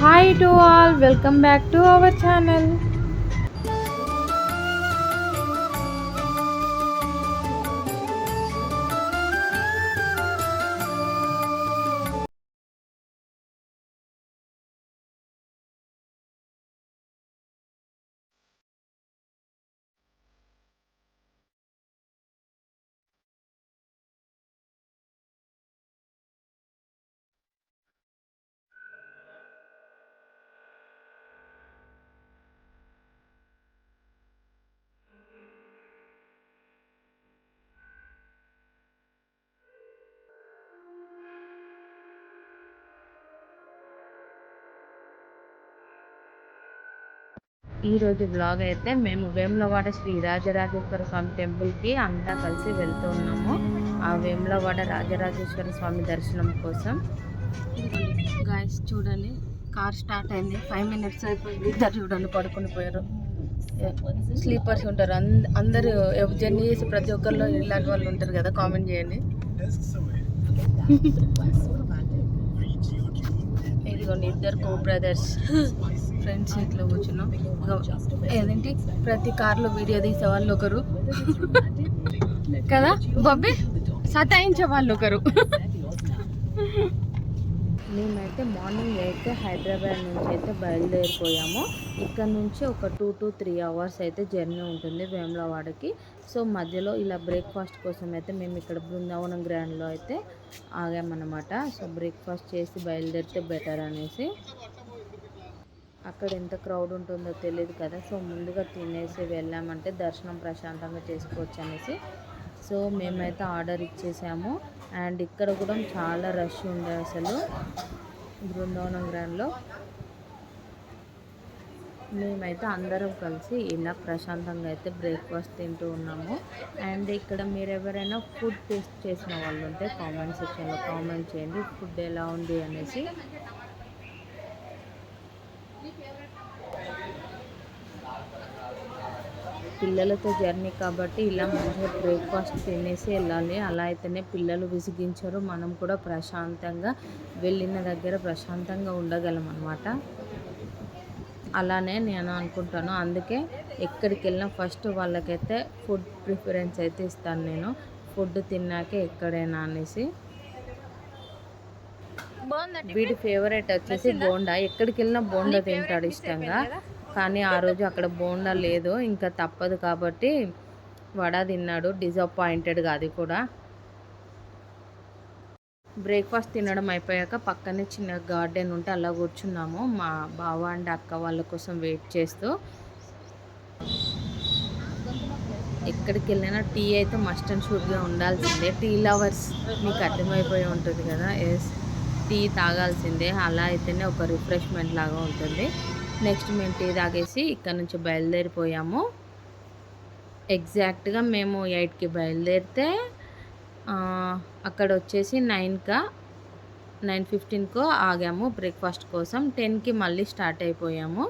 Hi to all welcome back to our channel ఈ రోజు blog అయితే మేము వేములవాడ శ్రీ రాజరాజేశ్వర స్వామి టెంపుల్కి అంతా కలిసి వెళ్తూ ఉన్నాము. ఆ వేములవాడ రాజరాజేశ్వర స్వామి దర్శనం కోసం. గాయస్ చూడండి కార్ స్టార్ట్ అయింది. ఫైవ్ మినిట్స్ అయిపోయింది. ఇద్దరు చూడండి పడుకొని పోయారు. స్లీపర్స్ ఉంటారు. అంద అందరూ జర్నీ చేసి ప్రతి ఒక్కరిలో ఇలాంటి వాళ్ళు ఉంటారు కదా. కామెంట్ చేయండి. ఇదిగోండి ఇద్దరు కో బ్రదర్స్ ఫ్రెండ్స్ సీట్లో కూర్చున్నాం ఏదేంటి ప్రతి కార్లో వీడియో తీసే వాళ్ళు ఒకరు. కదా? బొబ్బి సతాయించే వాళ్ళు ఒకరు. మేమైతే మార్నింగ్ అయితే హైదరాబాద్ నుంచి అయితే బయలుదేరిపోయాము. ఇక్కడ నుంచి ఒక టూ టు త్రీ అవర్స్ అయితే జర్నీ ఉంటుంది వేములవాడకి. సో మధ్యలో ఇలా బ్రేక్ఫాస్ట్ కోసం అయితే మేము ఇక్కడ బృందావనం గ్రాండ్లో అయితే ఆగామన్నమాట. సో బ్రేక్ఫాస్ట్ చేసి బయలుదేరితే బెటర్ అనేసి. అక్కడ ఎంత క్రౌడ్ ఉంటుందో తెలియదు కదా. సో ముందుగా తినేసి వెళ్ళామంటే దర్శనం ప్రశాంతంగా చేసుకోవచ్చు అనేసి. సో మేమైతే ఆర్డర్ ఇచ్చేసాము. అండ్ ఇక్కడ కూడా చాలా రష్ ఉండే అసలు బృందావనం గ్రాండ్లో. మేమైతే అందరం కలిసి ఇలా ప్రశాంతంగా అయితే బ్రేక్ఫాస్ట్ తింటూ ఉన్నాము. అండ్ ఇక్కడ మీరు ఎవరైనా ఫుడ్ టేస్ట్ చేసిన వాళ్ళు ఉంటే కామెంట్ సెక్షన్లో కామెంట్ చేయండి. ఫుడ్ ఎలా ఉంది అనేసి. పిల్లలతో జర్నీ కాబట్టి ఇలా మంచిగా బ్రేక్ఫాస్ట్ తినేసి వెళ్ళాలి. అలా అయితేనే పిల్లలు విసిగించరు. మనం కూడా ప్రశాంతంగా వెళ్ళిన దగ్గర ప్రశాంతంగా ఉండగలం అనమాట అలానే నేను అనుకుంటాను. అందుకే ఎక్కడికి వెళ్ళినా ఫస్ట్ వాళ్ళకైతే ఫుడ్ ప్రిఫరెన్స్ అయితే ఇస్తాను నేను. ఫుడ్ తిన్నాకే ఎక్కడైనా అనేసి. వీడి ఫేవరెట్ వచ్చేసి బోండా. ఎక్కడికి వెళ్ళినా బోండా తింటాడు ఇష్టంగా. కానీ ఆ రోజు అక్కడ బోండా లేదు. ఇంకా తప్పదు కాబట్టి వడ తిన్నాడు. డిసప్పాయింటెడ్గా అది కూడా. బ్రేక్ఫాస్ట్ తినడం అయిపోయాక పక్కనే చిన్న గార్డెన్ ఉంటే అలా కూర్చున్నాము. మా బావ అండ్ అక్క వాళ్ళ కోసం వెయిట్ చేస్తూ ఎక్కడికి వెళ్ళినా టీ అయితే మస్ట్ అండ్ షూట్గా ఉండాల్సిందే. టీ లవర్స్ మీకు అర్థమైపోయి ఉంటుంది కదా. ఎస్ టీ తాగాల్సిందే. అలా అయితేనే ఒక రిఫ్రెష్మెంట్ లాగా ఉంటుంది. నెక్స్ట్ మేము టీ తాగేసి ఇక్కడ నుంచి బయలుదేరిపోయాము. ఎగ్జాక్ట్గా మేము ఎయిట్కి బయలుదేరితే అక్కడ వచ్చేసి నైన్కా నైన్ ఫిఫ్టీన్కో ఆగాము బ్రేక్ఫాస్ట్ కోసం. టెన్కి మళ్ళీ స్టార్ట్ అయిపోయాము.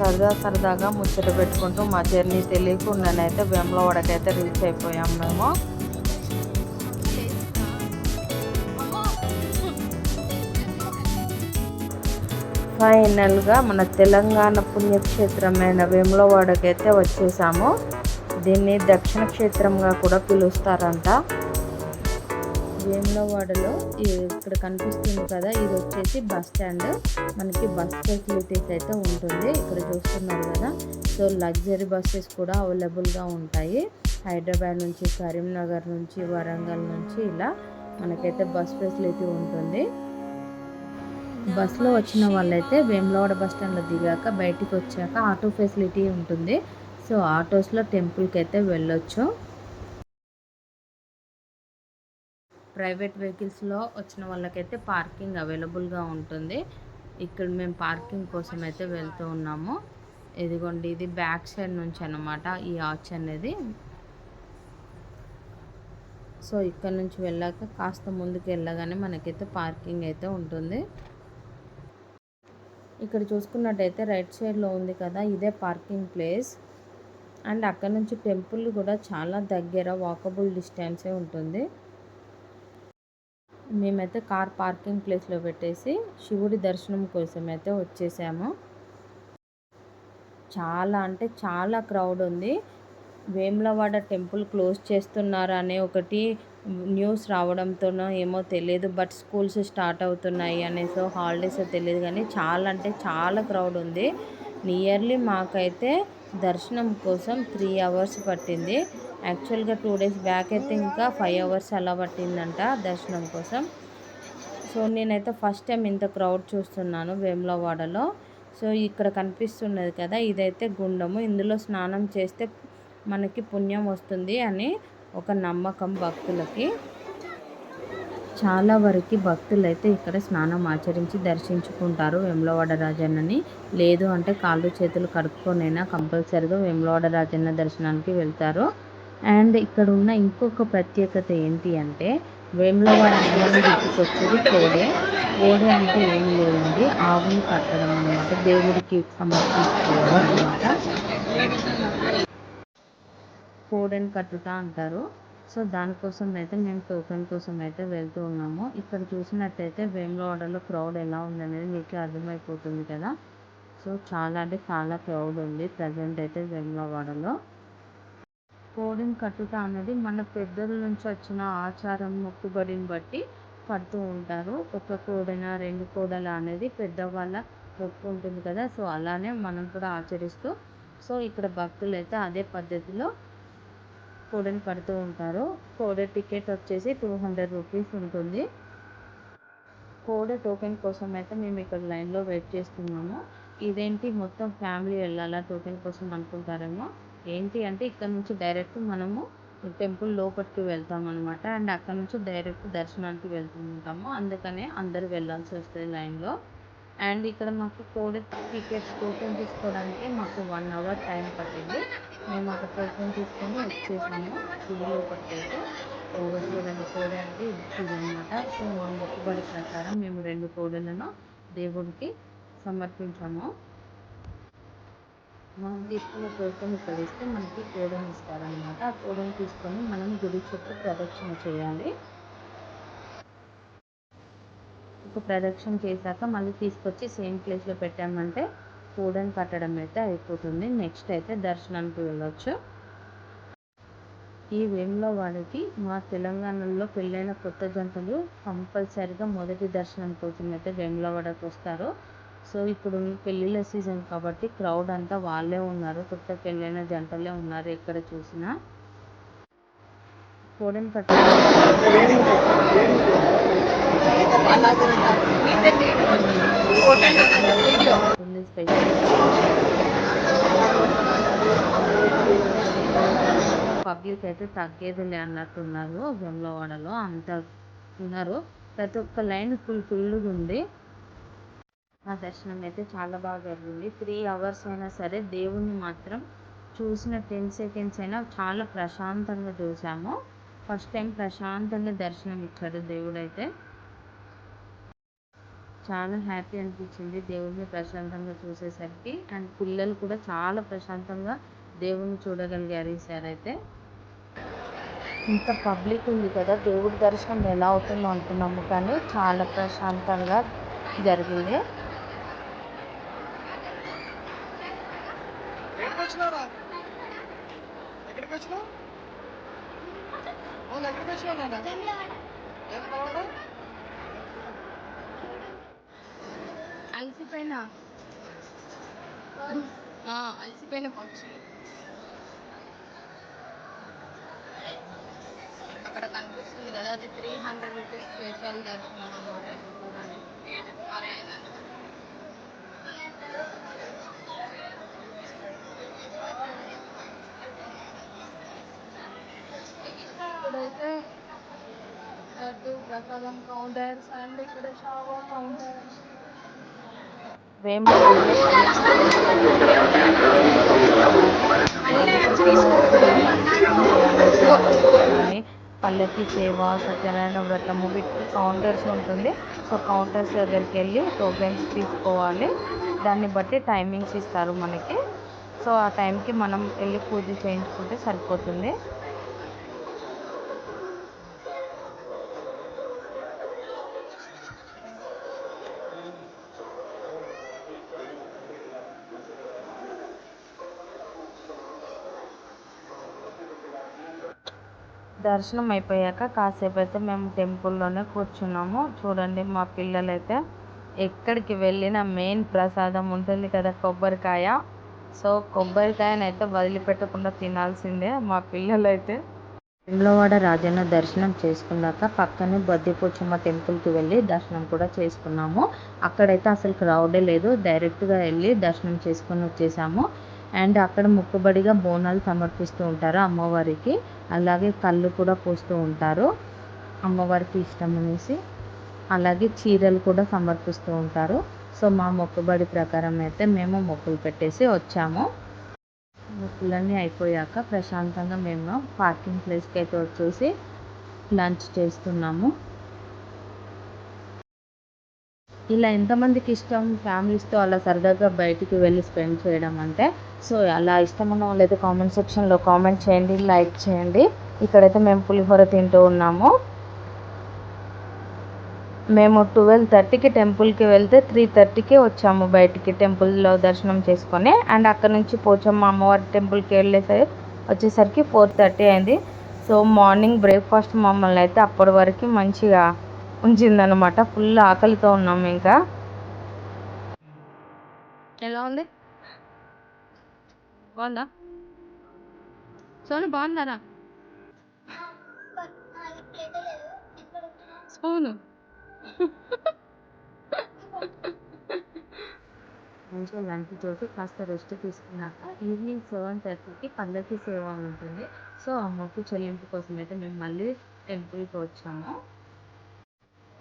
సరదా సరదాగా ముచ్చట పెట్టుకుంటూ మా జర్నీ తెలియకుండానైతే వేములవాడకైతే రీచ్ అయిపోయాం మేము. ఫైనల్గా మన తెలంగాణ పుణ్యక్షేత్రమైన వేములవాడకైతే వచ్చేసాము. దీన్ని దక్షిణ క్షేత్రంగా కూడా పిలుస్తారంట. వేములవాడలో ఇక్కడ కనిపిస్తుంది కదా ఇది వచ్చేసి బస్ స్టాండ్. మనకి బస్ ఫెసిలిటీస్ అయితే ఉంటుంది ఇక్కడ చూస్తున్నారు కదా. సో లగ్జరీ బస్సెస్ కూడా అవైలబుల్గా ఉంటాయి. హైదరాబాద్ నుంచి కరీంనగర్ నుంచి వరంగల్ నుంచి ఇలా మనకైతే బస్ ఫెసిలిటీ ఉంటుంది. బస్సులో వచ్చిన వాళ్ళైతే వేములవాడ బస్ స్టాండ్లో దిగాక బయటికి వచ్చాక ఆటో ఫెసిలిటీ ఉంటుంది. సో ఆటోస్లో టెంపుల్కి అయితే వెళ్ళొచ్చు. ప్రైవేట్ వెహికల్స్లో వచ్చిన వాళ్ళకైతే పార్కింగ్ అవైలబుల్గా ఉంటుంది. ఇక్కడ మేము పార్కింగ్ కోసం అయితే వెళ్తూ ఉన్నాము. ఇదిగోండి ఇది బ్యాక్ సైడ్ నుంచి అనమాట ఈ ఆర్చ్ అనేది. సో ఇక్కడ నుంచి వెళ్ళాక కాస్త ముందుకు వెళ్ళగానే మనకైతే పార్కింగ్ అయితే ఉంటుంది. ఇక్కడ చూసుకున్నట్టయితే రైట్ సైడ్లో ఉంది కదా ఇదే పార్కింగ్ ప్లేస్. అండ్ అక్కడ నుంచి టెంపుల్ కూడా చాలా దగ్గర వాకబుల్ డిస్టెన్సే ఉంటుంది. మేమైతే కార్ పార్కింగ్ ప్లేస్లో పెట్టేసి శివుడి దర్శనం కోసం అయితే వచ్చేసాము. చాలా అంటే చాలా క్రౌడ్ ఉంది. వేములవాడ టెంపుల్ క్లోజ్ చేస్తున్నారు అనే ఒకటి న్యూస్ రావడంతోనో ఏమో తెలియదు. బట్ స్కూల్స్ స్టార్ట్ అవుతున్నాయి అనేసో హాలిడేస్ తెలియదు కానీ చాలా అంటే చాలా క్రౌడ్ ఉంది. నియర్లీ మాకైతే దర్శనం కోసం త్రీ అవర్స్ పట్టింది. యాక్చువల్గా టూ డేస్ బ్యాక్ అయితే ఇంకా ఫైవ్ అవర్స్ అలా పట్టిందంట దర్శనం కోసం. సో నేనైతే ఫస్ట్ టైం ఇంత క్రౌడ్ చూస్తున్నాను వేములవాడలో. సో ఇక్కడ కనిపిస్తున్నది కదా ఇదైతే గుండము. ఇందులో స్నానం చేస్తే మనకి పుణ్యం వస్తుంది అని ఒక నమ్మకం భక్తులకి. చాలా వరకు భక్తులు అయితే ఇక్కడ స్నానం ఆచరించి దర్శించుకుంటారు వేములవాడ రాజన్నని. లేదు అంటే కాళ్ళు చేతులు కడుక్కొనైనా కంపల్సరిగా వేములవాడ రాజన్న దర్శనానికి వెళ్తారు. అండ్ ఇక్కడ ఉన్న ఇంకొక ప్రత్యేకత ఏంటి అంటే వేములవాడ అమ్మని గుర్తుకొచ్చేది కోడే. కోడే అంటే ఏం లేదండి ఆవుని కట్టడం అనమాట దేవుడికి సమర్పించుకోవడం అనమాట కోడెని కట్టుతా అంటారు. సో దానికోసం అయితే మేము టోకెన్ కోసం అయితే వెళ్తూ ఉన్నాము. ఇక్కడ చూసినట్టయితే వేములవాడలో క్రౌడ్ ఎలా ఉందనేది మీకు అర్థమైపోతుంది కదా. సో చాలా అంటే చాలా క్రౌడ్ ఉంది ప్రజెంట్ అయితే వేములవాడలో. కోడిని కట్టుట అనేది మన పెద్దల నుంచి వచ్చిన ఆచారం మొక్కుబడిని బట్టి కడుతూ ఉంటారు. ఒక కోడెన రెండు కోడల అనేది పెద్దవాళ్ళ మొక్కు ఉంటుంది కదా. సో అలానే మనం కూడా ఆచరిస్తూ సో ఇక్కడ భక్తులు అయితే అదే పద్ధతిలో కోడని కడుతూ ఉంటారు. కోడ టికెట్ వచ్చేసి టూ హండ్రెడ్ రూపీస్ ఉంటుంది. కోడ టోకెన్ కోసం అయితే మేము ఇక్కడ లైన్లో వెయిట్ చేస్తున్నాము. ఇదేంటి? మొత్తం ఫ్యామిలీ వెళ్ళాలా టోకెన్ కోసం అనుకుంటారేమో? ఏంటి అంటే ఇక్కడ నుంచి డైరెక్ట్ మనము టెంపుల్ లోపలికి వెళ్తాం అనమాట అండ్ అక్కడ నుంచి డైరెక్ట్ దర్శనానికి వెళ్తుంటాము. అందుకనే అందరు వెళ్ళాల్సి వస్తుంది లైన్లో. అండ్ ఇక్కడ మాకు కోడి టికెట్స్ టోకెన్ తీసుకోవడానికి మాకు వన్ అవర్ టైం పట్టింది. మేము అక్కడ టోకెన్ తీసుకొని వచ్చేసాము. గుడి లోపలికి అయితే. చూడండి కోడి అంటే ఇది అనమాట సో మా మొక్కుబడి ప్రకారం మేము రెండు కోడలను దేవుడికి సమర్పించాము. మనం తీసుకున్న టోకెన్ ఇక్కడ ఇస్తే మనకి కోడని ఇస్తారనమాట ఆ కోడని తీసుకొని మనం గుడి చుట్టూ ప్రదక్షిణ చేయాలి. ఒక ప్రదక్షిణ చేశాక మళ్ళీ తీసుకొచ్చి సేమ్ ప్లేస్లో పెట్టామంటే కూడని కట్టడం అయితే అయిపోతుంది. నెక్స్ట్ అయితే దర్శనానికి వెళ్ళొచ్చు. ఈ వేములో వాడికి మా తెలంగాణలో పెళ్ళైన కొత్త జంటలు కంపల్సరిగా మొదటి దర్శనం కోసం అయితే వేములవాడకు వస్తారు. సో ఇప్పుడు పెళ్ళిళ్ళ సీజన్ కాబట్టి క్రౌడ్ అంతా వాళ్ళే ఉన్నారు. కొత్త పెళ్ళైన జంటలే ఉన్నారు ఎక్కడ చూసినా. కోడని కట్ట పబ్లిక్ అయితే తగ్గేదిలే అన్నట్టున్నారు. వెమ్లవాడలో అంత ఉన్నారు. ప్రతి ఒక్క లైన్ ఫుల్ ఫుల్గా ఉంది నా దర్శనం అయితే చాలా బాగా జరిగింది. త్రీ అవర్స్ అయినా సరే దేవుణ్ణి మాత్రం చూసిన టెన్ సెకండ్స్ అయినా చాలా ప్రశాంతంగా చూసాము. ఫస్ట్ టైం ప్రశాంతంగా దర్శనం ఇచ్చాడు దేవుడైతే. చాలా హ్యాపీ అనిపించింది దేవుడిని ప్రశాంతంగా చూసేసరికి. అండ్ పిల్లలు కూడా చాలా ప్రశాంతంగా దేవుడిని చూడగలిగారు ఈసారి అయితే. ఇంత పబ్లిక్ ఉంది కదా దేవుడి దర్శనం ఎలా అవుతుందో అంటున్నాము కానీ చాలా ప్రశాంతంగా జరిగింది. అలసిపోయినా? అలసిపోయిన పక్షి. అక్కడ కనిపిస్తుంది కదా అది త్రీ హండ్రెడ్ రూపీస్ స్పెషల్ దర్శనం అన్నమాట ఇక్కడైతే రకరకాల కౌంటర్స్ అండ్ ఇక్కడ షావా కౌంటర్స్ పల్లకి సేవ సత్యనారాయణ వ్రతము వీటికి కౌంటర్స్ ఉంటుంది. సో కౌంటర్స్ దగ్గరికి వెళ్ళి టోకెన్స్ తీసుకోవాలి. దాన్ని బట్టి టైమింగ్స్ ఇస్తారు మనకి. సో ఆ టైంకి మనం వెళ్ళి పూజ చేయించుకుంటే సరిపోతుంది. దర్శనం అయిపోయాక కాసేపు అయితే మేము టెంపుల్లోనే కూర్చున్నాము. చూడండి మా పిల్లలైతే ఎక్కడికి వెళ్ళినా మెయిన్ ప్రసాదం ఉంటుంది కదా కొబ్బరికాయ. సో కొబ్బరికాయనైతే వదిలిపెట్టకుండా తినాల్సిందే మా పిల్లలైతే. వేములవాడ రాజన్న దర్శనం చేసుకున్నాక పక్కనే బద్దిపోచమ్మ టెంపుల్కి వెళ్ళి దర్శనం కూడా చేసుకున్నాము. అక్కడైతే అసలు క్రౌడే లేదు. డైరెక్ట్గా వెళ్ళి దర్శనం చేసుకొని వచ్చేసాము. అండ్ అక్కడ మొక్కుబడిగా బోనాలు సమర్పిస్తూ ఉంటారు అమ్మవారికి. అలాగే కళ్ళు కూడా పోస్తూ ఉంటారు. అమ్మవారికి ఇష్టం అనేసి అలాగే చీరలు కూడా సమర్పిస్తూ ఉంటారు. సో మా మొక్కుబడి ప్రకారం అయితే మేము మొక్కులు పెట్టేసి వచ్చాము. మొక్కులన్నీ అయిపోయాక ప్రశాంతంగా మేము పార్కింగ్ ప్లేస్కి అయితే వచ్చేసి లంచ్ చేస్తున్నాము. ఇలా ఎంతమందికి ఇష్టం ఫ్యామిలీస్తో అలా సరదాగా బయటికి వెళ్ళి స్పెండ్ చేయడం అంటే సో అలా ఇష్టం ఉన్న వాళ్ళైతే కామెంట్ సెక్షన్లో కామెంట్ చేయండి లైక్ చేయండి. ఇక్కడైతే మేము పులిహోర తింటూ ఉన్నాము. మేము ట్వెల్వ్ థర్టీకి టెంపుల్కి వెళ్తే త్రీ థర్టీకి వచ్చాము బయటికి టెంపుల్లో దర్శనం చేసుకొని. అండ్ అక్కడ నుంచి పోచమ్మ అమ్మవారి టెంపుల్కి వెళ్ళేసరి వచ్చేసరికి ఫోర్ థర్టీ అయింది. సో మార్నింగ్ బ్రేక్ఫాస్ట్ మమ్మల్ని అయితే అప్పటి వరకు మంచిగా ఉంచిందనమాట ఫుల్ ఆకలితో ఉన్నాము ఇంకా. ఎలా ఉంది? బాగుందా? సోను బాగుందారా స్పూను మంచిగా లంచ్ చేసి కాస్త రెస్ట్ తీసుకున్నాక ఈవినింగ్ సెవెన్ థర్టీకి పల్లకి సేవ ఉంటుంది. సో ఆ మొక్కు చెల్లింపు కోసం అయితే మేము మళ్ళీ టెంపుల్కి వచ్చాము.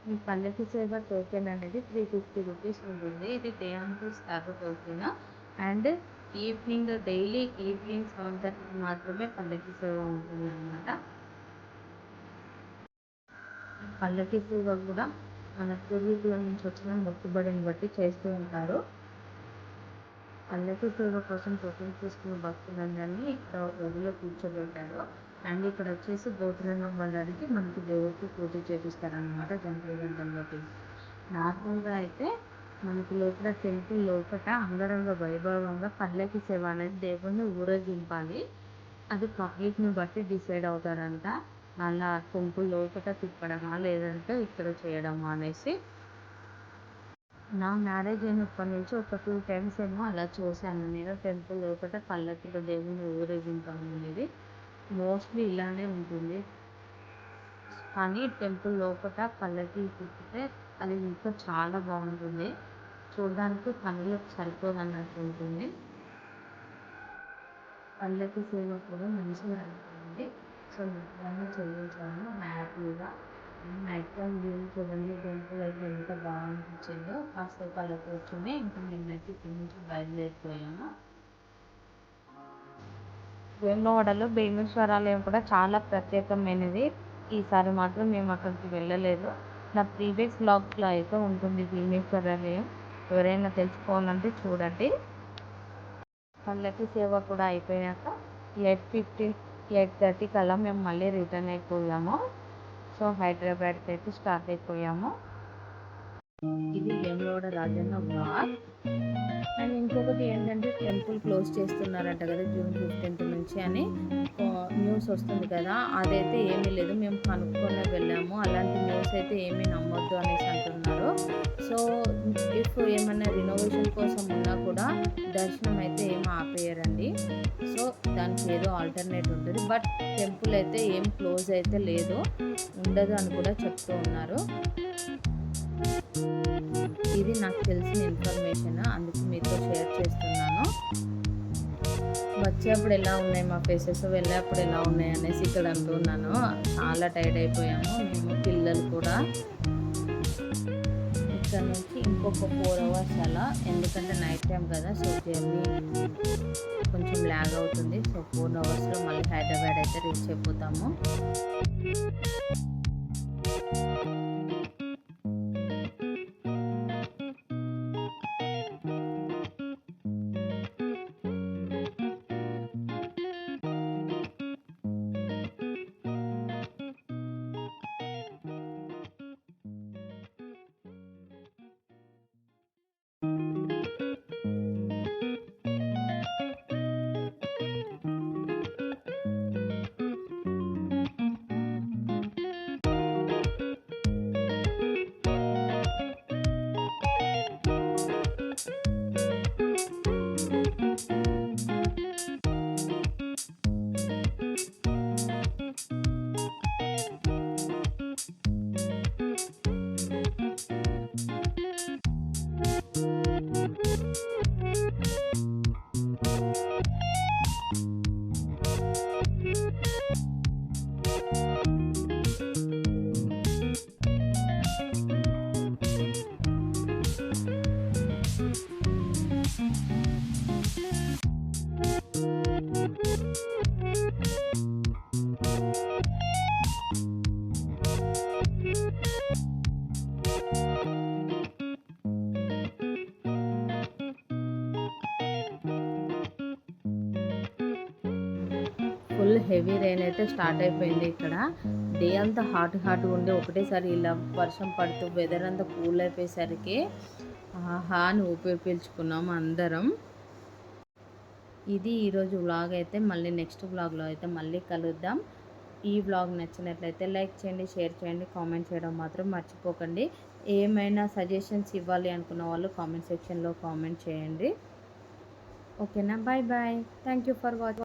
ఈ పల్లకి సేవ టోకెన్ అనేది త్రీ ఫిఫ్టీ రూపీస్ ఉంటుంది. ఇది డే అంటూ star token? And evening daily evening seven థర్టీకి మాత్రమే పల్లకి సేవ ఉంటుంది అనమాట పల్లకి సేవ కూడా మన పూర్వీకుల నుంచి వచ్చిన మొక్కుబడిని బట్టి చేస్తూ ఉంటారు. పల్లకి సేవ కోసం టోకెన్ తీసుకున్న భక్తులందరినీ ఇక్కడ గదిలో కూర్చోబెట్టారు. అండ్ ఇక్కడ వచ్చేసి గోపురంగం వాళ్ళకి మనకి దేవుడికి పూజ చేపిస్తారనమాట జంతువు నార్మల్గా అయితే మనకి లోపల టెంపుల్ లోపల అంగరంగ వైభవంగా పల్లకి సేవ అనేది దేవుడిని ఊరేగింపాలి. అది పబ్లిక్ని బట్టి డిసైడ్ అవుతారంట. అలా టెంపుల్ లోపల తిప్పడమా లేదంటే ఇక్కడ చేయడమా అనేసి. నా మ్యారేజ్ అయినప్పటి నుంచి ఒక టూ టైమ్స్ ఏమో అలా చూశాను. నేను టెంపుల్ లోపల పల్లకిలో దేవుని ఊరేగింపడం అనేది. మోస్ట్లీ ఇలానే ఉంటుంది. కానీ టెంపుల్ లోపల పల్లకి తిప్పితే అది ఇంకా చాలా బాగుంటుంది. చూడడానికి కళ్ళకి సరిపోదు అన్నట్టు ఉంటుంది. పల్లకి సేవ కూడా మంచిగా ఉంటుంది సో నిజంగా చెల్లించాను హ్యాపీగా మ్యాక్సిమం వ్యూ చూడండి టెంపుల్ అయితే ఎంత బాగా అనిపించిందో కాసేపు అలా కూర్చొని ఇంకా మేమైతే ఇక్కడి నుంచి బయలుదేరిపోయాము. వేములవాడలో భీమేశ్వరాలయం కూడా చాలా ప్రత్యేకమైనది. ఈసారి మాత్రం మేము అక్కడికి వెళ్ళలేదు. నా ప్రీవియస్ బ్లాగ్లో అయితే ఉంటుంది భీమేశ్వరాలయం ఎవరైనా తెలుసుకోవాలంటే చూడండి. పల్లకి సేవ కూడా అయిపోయాక ఎయిట్ ఫిఫ్టీన్ ఎయిట్ థర్టీ కల్లా మేము మళ్ళీ రిటర్న్ అయిపోయాము. సో హైదరాబాద్కి అయితే స్టార్ట్ అయిపోయాము. ఇది వేములవాడ రాజన్న బ్లాగ్ అండ్ ఇంకొకటి ఏంటంటే టెంపుల్ క్లోజ్ చేస్తున్నారంట కదా జూన్ ఫిఫ్టీన్త్ నుంచి అని. న్యూస్ వస్తుంది కదా అదైతే ఏమీ లేదు. మేము కనుక్కొని వెళ్ళాము. అలాంటి న్యూస్ అయితే ఏమీ నమ్మొద్దు అనేసి అంటున్నారు. సో ఇఫ్ ఏమైనా రినోవేషన్ కోసం ఉన్నా కూడా దర్శనం అయితే ఏం ఆపేయరండి. సో దానికి ఏదో ఆల్టర్నేట్ ఉంటుంది. బట్ టెంపుల్ అయితే ఏం క్లోజ్ అయితే లేదు. ఉండదు అని కూడా చెప్తూ ఉన్నారు. ఇది నాకు తెలిసిన ఇన్ఫర్మేషన్ అందుకు మీతో షేర్ చేస్తున్నాను. వచ్చేప్పుడు ఎలా ఉన్నాయి మా ఫేసెస్ వెళ్ళేప్పుడు ఎలా ఉన్నాయి అనేసి ఇక్కడ అంటున్నాను చాలా టైర్డ్ అయిపోయాము. మేము పిల్లలు కూడా. ఇక్కడ నుంచి ఇంకొక ఫోర్ అవర్స్ అలా. ఎందుకంటే నైట్ టైం కదా సో జర్నీ కొంచెం ల్యాగ్ అవుతుంది. సో ఫోర్ అవర్స్లో మళ్ళీ హైదరాబాద్ అయితే రీచ్ అయిపోతాము. ఫుల్ హెవీ రెయిన్ అయితే స్టార్ట్ అయిపోయింది ఇక్కడ. డే అంతా హాట్ హాట్ ఉండి ఒకటేసారి ఇలా వర్షం పడుతూ వెదర్ అంతా కూల్ అయిపోయేసరికి ఆహా అని ఊపిరి పీల్చుకున్నాం అందరం. ఇది ఈరోజు వ్లాగ్ అయితే మళ్ళీ నెక్స్ట్ వ్లాగ్లో అయితే మళ్ళీ కలుద్దాం. ఈ వ్లాగ్ నచ్చినట్లయితే లైక్ చేయండి షేర్ చేయండి కామెంట్ చేయడం మాత్రం మర్చిపోకండి. ఏమైనా సజెషన్స్ ఇవ్వాలి అనుకున్న వాళ్ళు కామెంట్ సెక్షన్లో కామెంట్ చేయండి. ఓకేనా bye bye thank you for watching